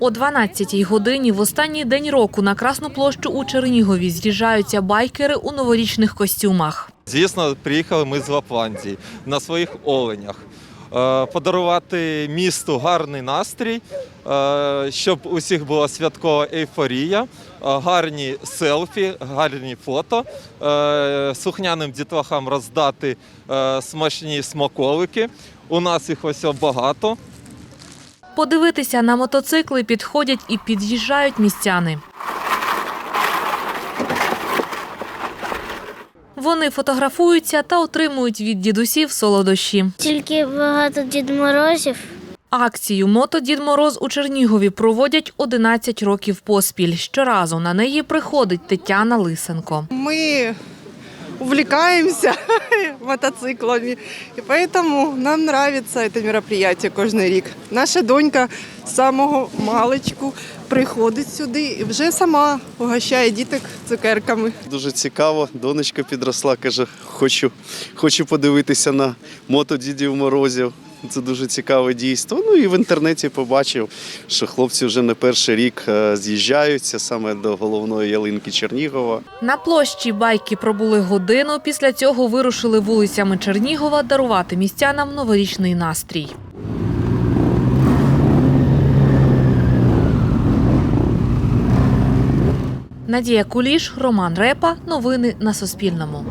О 12-й годині в останній день року на Красну площу у Чернігові з'їжджаються байкери у новорічних костюмах. Звісно, приїхали ми з Лапландії на своїх оленях. Е, Подарувати місту гарний настрій, е, щоб у всіх була святкова ейфорія, е, гарні селфі, гарні фото, сухняним дітлахам роздати смачні смаколики. У нас їх ось багато. Подивитися на мотоцикли підходять і під'їжджають містяни. Вони фотографуються та отримують від дідусів солодощі. Тільки багато Дід Морозів. Акцію Мото Дід Мороз у Чернігові проводять 11 років поспіль. Щоразу на неї приходить Тетяна Лисенко. Мы увлекаемся мотоциклами, и поэтому нам нравится это мероприятие кожний рік. Наша донька з самого маличку приходить сюди і вже сама угощає діток цукерками. Дуже цікаво. Донечка підросла, каже, хочу, хочу подивитися на мото дідів морозів. Це дуже цікаве дійство. Ну і в інтернеті побачив, що хлопці вже не перший рік е, з'їжджаються саме до головної ялинки Чернігова. На площі байки пробули годину. Після цього вирушили вулицями Чернігова дарувати містянам новорічний настрій. Надія Куліш, Роман Репа. Новини на Суспільному.